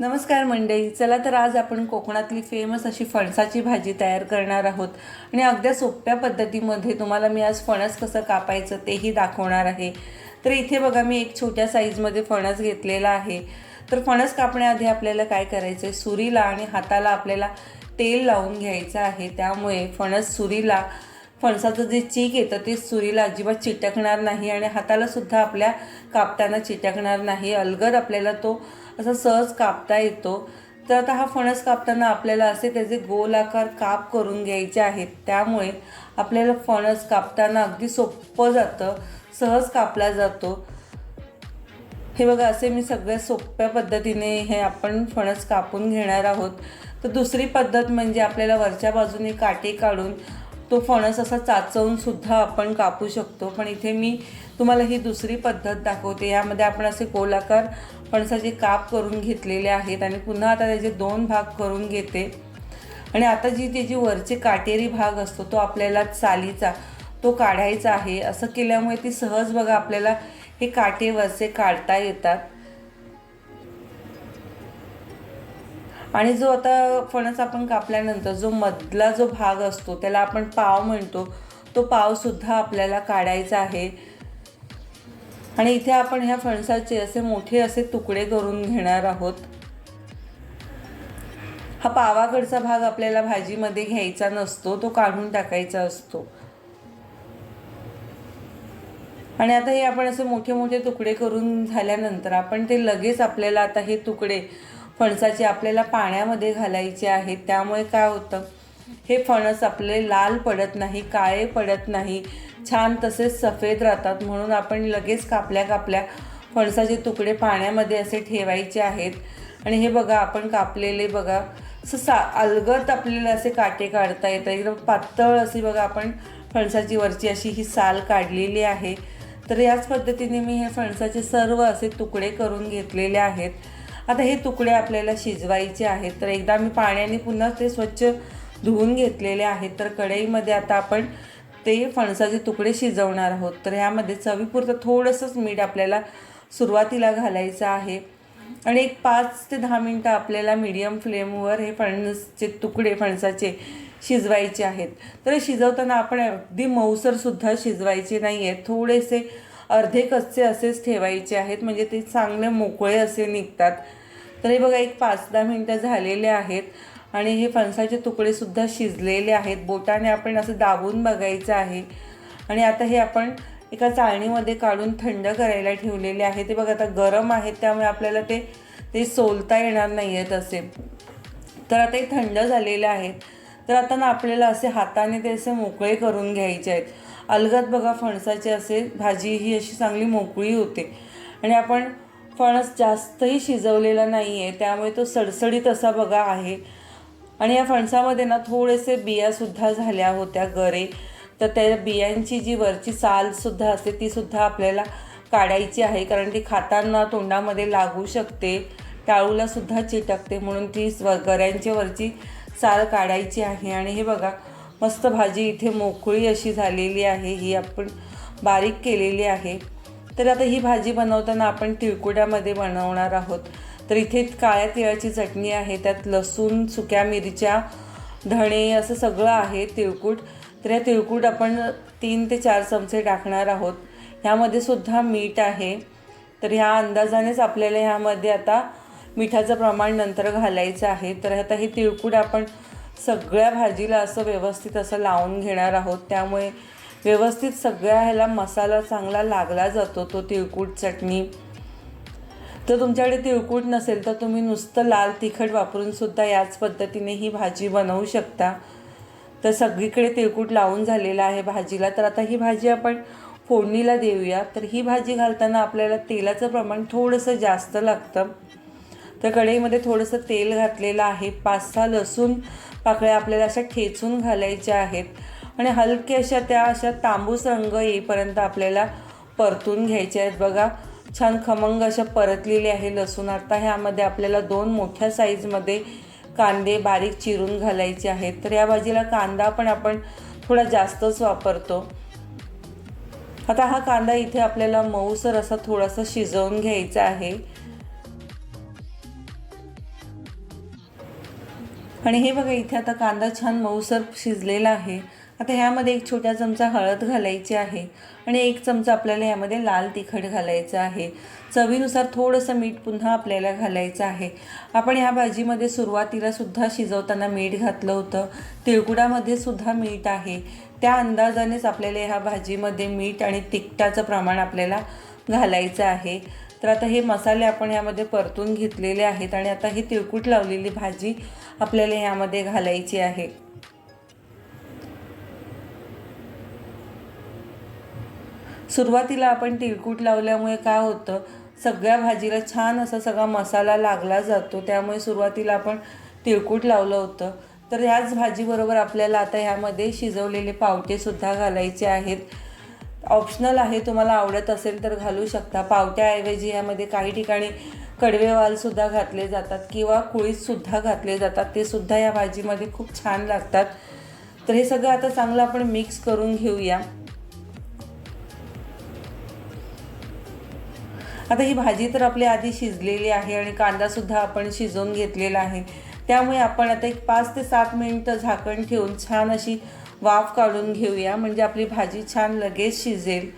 नमस्कार मंडळी चला तर आज आपण कोकणातली फेमस अशी फणसाची भाजी तयार करणार आहोत. आणि अगदी सोप्या पद्धतीमध्ये तुम्हाला मी आज फणस कसं कापायचं तेही दाखवणार आहे. तर इथे बघा मी एक छोट्या साईजमध्ये फणस घेतलेला आहे. तर फणस कापण्याआधी आपल्याला काय करायचं आहे सुरीला आणि हाताला आपल्याला तेल लावून घ्यायचं आहे. त्यामुळे फणस सुरीला फणसाचं जे चीक येतं ते सुरीला अजिबात चिटकणार नाही आणि हातालासुद्धा आपल्या कापताना चिटकणार नाही. अलगद आपल्याला तो असा सहज कापता येतो. तर आता हा फणस कापताना आपल्याला असे त्याचे गोल आकार काप करून घ्यायचे आहेत. त्यामुळे आपल्याला फणस कापताना अगदी सोपं जातं सहज कापला जातो. हे बघा असे मी सगळ्या सोप्या पद्धतीने हे आपण फणस कापून घेणार आहोत. तर दुसरी पद्धत म्हणजे आपल्याला वरच्या बाजूने काटे काढून तो फणस असा चाचवून सुद्धा आपण कापू शकतो. पण इथे मी तुम्हाला ही दुसरी पद्धत दाखवते. यामध्ये आपण असे गोलाकार फणसाचे काप करून घेतलेले आहेत आणि पुन्हा आता त्याचे दोन भाग करून घेते. आणि आता जी त्याची वरचे काटेरी भाग असतो तो आपल्याला चालीचा तो काढायचा आहे. असं केल्यामुळे ती सहज बघा आपल्याला हे काटे वरचे काढता येतात. आणि जो आता फणस आपण कापल्यानंतर जो मधला जो भाग असतो त्याला आपण पाव म्हणतो तो पावसुद्धा आपल्याला काढायचा आहे. आणि इथे आपण ह्या फणसाचे असे मोठे असे तुकडे करून घेणार आहोत. हा पावाकडचा भाग आपल्याला भाजीमध्ये घ्यायचा नसतो तो काढून टाकायचा असतो. आणि आता हे आपण असे मोठे मोठे तुकडे करून झाल्यानंतर आपण ते लगेच आपल्याला आता हे तुकडे फणसाचे आपल्याला पाण्यामध्ये घालायचे आहेत त्यामुळे काय होतं? हे फणस आपले लाल पडत नाही काळे पडत नाही छान तसेच सफेद राहतात. म्हणून आपण लगेच कापल्या कापल्या फणसाचे तुकडे पाण्यामध्ये असे ठेवायचे आहेत. आणि हे बघा आपण कापलेले बघा. असं सा अलगत आपल्याला असे काटे काढता येतात. एकदम पातळ अशी बघा आपण फणसाची वरची अशी ही साल काढलेली आहे. तर याच पद्धतीने मी हे फणसाचे सर्व असे तुकडे करून घेतलेले आहेत. आता हे तुकडे आपल्याला शिजवायचे आहेत. तर एकदा मी पाण्याने पुन्हा ते स्वच्छ धुवून घेतलेले आहेत. तर कढईमध्ये आता आपण ते फणसाचे तुकडे शिजवणार आहोत. तर ह्यामध्ये चवीपुरतं थोडंसंच मीठ आपल्याला सुरुवातीला घालायचं आहे. आणि एक पाच ते दहा मिनटं आपल्याला मीडियम फ्लेमवर हे फणसचे तुकडे फणसाचे शिजवायचे आहेत. तर शिजवताना आपण अगदी मऊसरसुद्धा शिजवायचे नाही आहेत थोडेसे अर्धे कच्चे असेच ठेवायचे आहेत. म्हणजे ते चांगले मोकळे असे निघतात. तर हे बघा एक पाच दहा मिनटं झालेले आहेत आणि हे फणसाचे तुकडेसुद्धा शिजलेले आहेत. बोटाने आपण असं दाबून बघायचं आहे. आणि आता हे आपण एका चाळणीमध्ये काढून थंड करायला ठेवलेले आहे. ते बघा आता गरम आहेत त्यामुळे आपल्याला ते ते सोलता येणार नाही आहेत असे तर आता हे थंड झालेले आहेत. तर आता ना आपल्याला असे हाताने ते असे मोकळे करून घ्यायचे आहेत. अलगद बघा फणसाचे असे भाजी ही अशी चांगली मोकळी होते. आणि आपण फणस जास्तही शिजवलेला नाही आहे त्यामुळे तो सडसडीत असा बघा आहे. आणि या फणसामध्ये ना थोडेसे बियासुद्धा झाल्या होत्या गरे. तर त्या बियांची जी वरची सालसुद्धा असते तीसुद्धा आपल्याला काढायची आहे कारण ती खाताना तोंडामध्ये लागू शकते. टाळूलासुद्धा चिटकते म्हणून ती गऱ्यांच्या वरची साल काढायची आहे. आणि हे बघा मस्त भाजी इथे मोकळी अशी झालेली आहे ही आपण बारीक केलेली आहे. तर आता ही भाजी बनवताना आपण तिळकुड्यामध्ये बनवणार आहोत. तर इथे काळ्या तिळाची चटणी आहे त्यात लसूण सुक्या मिरच्या धणे असं सगळं आहे तिळकूट. तर या तिळकूट आपण तीन ते चार चमचे टाकणार आहोत. ह्यामध्ये सुद्धा मीठ आहे. तर ह्या अंदाजानेच आपल्याला ह्यामध्ये आता मिठाचं प्रमाण नंतर घालायचं आहे. तर आता हे तिळकूट आपण सगळ्या भाजीला असं व्यवस्थित असं लावून घेणार आहोत. त्यामुळे व्यवस्थित सगळ्या ह्याला मसाला चांगला लागला जातो तो तिळकूट चटणी. तर तुमच्याकडे तिळकूट नसेल तर तुम्ही नुसतं लाल तिखट वापरून सुद्धा याच पद्धतीने ही भाजी बनवू शकता. तर सगळीकडे तिळकूट लावून झालेला आहे भाजीला. तर आता ही भाजी आपण फोडणीला देऊया. तर ही भाजी घालताना आपल्याला तेलाचं प्रमाण थोडंसं जास्त लागतं. तर कढईमध्ये थोडंसं तेल घातलेलं आहे. पाच सहा लसूण पाकळ्या आपल्याला अशा ठेचून घालायच्या आहेत. आणि हलके अशा त्या अशा तांबूस रंग येईपर्यंत आपल्याला परतून घ्यायचे आहेत. बघा छान खमंग अशा परतलेली आहे लसूण. आता ह्यामध्ये आपल्याला दोन मोठ्या साईजमध्ये कांदे बारीक चिरून घालायचे आहेत. तर या भाजीला कांदा पण आपण थोडा जास्तच वापरतो. आता हा कांदा इथे आपल्याला मऊसर असा थोडासा शिजवून घ्यायचा आहे. आणि हे बघा इथे आता कांदा छान मऊसर शिजलेला आहे. आता ह्यामध्ये एक छोटा चमचा हळद घालायची आहे आणि एक चमचा आपल्याला यामध्ये लाल तिखट घालायचं आहे. चवीनुसार थोडंसं मीठ पुन्हा आपल्याला घालायचं आहे. आपण ह्या भाजीमध्ये सुरुवातीला सुद्धा शिजवताना मीठ घातलं होतं. तिळकुडामध्ये सुद्धा मीठ आहे. त्या अंदाजानेच आपल्याला ह्या भाजीमध्ये मीठ आणि तिखटाचं प्रमाण आपल्याला घालायचं आहे. तर आता हे मसाले आपण यामध्ये परतून घेतलेले आहेत आणि आता ही तिळकूट लावलेली भाजी आपल्याला यामध्ये घालायची आहे. सुरुवातीला आपण तिळकूट लावल्यामुळे काय होतं सगळ्या भाजीला छान असा सगळा मसाला लागला जातो त्यामुळे सुरुवातीला आपण तिळकूट लावलं होतं. तर ह्याच भाजीबरोबर आपल्याला आता ह्यामध्ये शिजवलेले पावटेसुद्धा घालायचे आहेत. ऑप्शनल आहे तुम्हाला आवडत असेल तर घालू शकता. पावट्याऐवजी यामध्ये काही ठिकाणी कडवेवालसुद्धा घातले जातात किंवा कुळीतसुद्धा घातले जातात. ते सुद्धा या भाजीमध्ये खूप छान लागतात. तर हे सगळं आता चांगलं आपण मिक्स करून घेऊया. आता ही भाजी तर आपली आधी शिजलेली आहे आणि कांदासुद्धा आपण शिजवून घेतलेला आहे. त्यामुळे आपण आता एक पाच ते सात मिनटं झाकण ठेवून छान अशी वाफ काढून घेऊया. म्हणजे आपली भाजी छान लगेच शिजेल.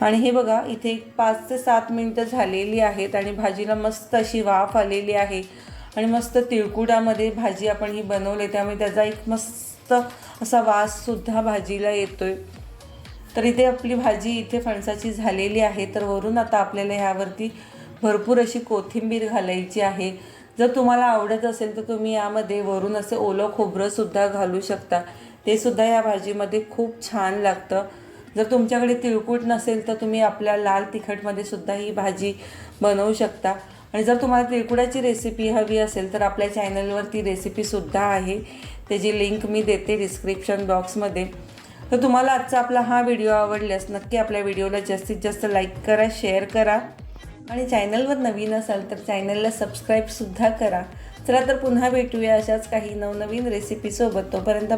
आणि हे बघा इथे पाच ते सात मिनटं झालेली आहेत आणि भाजीला मस्त अशी वाफ आलेली आहे. आणि मस्त तिळकुडामध्ये भाजी आपण ही बनवली त्यामुळे त्याचा एक मस्त असा वाससुद्धा भाजीला येतो आहे तर इथे आपली भाजी इथे फणसाची झालेली आहे. तर वरून आता आपल्याला ह्यावरती भरपूर अशी कोथिंबीर घालायची आहे. जर तुम्हाला आवडत असेल तर तुम्ही यामध्ये वरून असे ओलं खोबरंसुद्धा घालू शकता. ते सुद्धा या भाजीमध्ये खूप छान लागतं. जर तुमच्याकडे तिळकूट नसेल तर तुम्ही आपल्या लाल तिखटमध्ये सुद्धा ही भाजी बनवू शकता. आणि जर तुम्हाला तिळकुटाची रेसिपी हवी असेल तर आपल्या चॅनलवरती रेसिपीसुद्धा आहे. त्याची लिंक मी देते डिस्क्रिप्शन बॉक्समध्ये तर तुम्हाला आजचा आपला हा व्हिडिओ आवडल्यास नक्की आपल्या व्हिडिओला जास्तीत जास्त लाईक करा शेअर करा. आणि चॅनलवर नवीन असाल तर चॅनलला सबस्क्राईबसुद्धा करा. चला तर पुन्हा भेटूया अशाच काही नवनवीन रेसिपीसोबत तोपर्यंत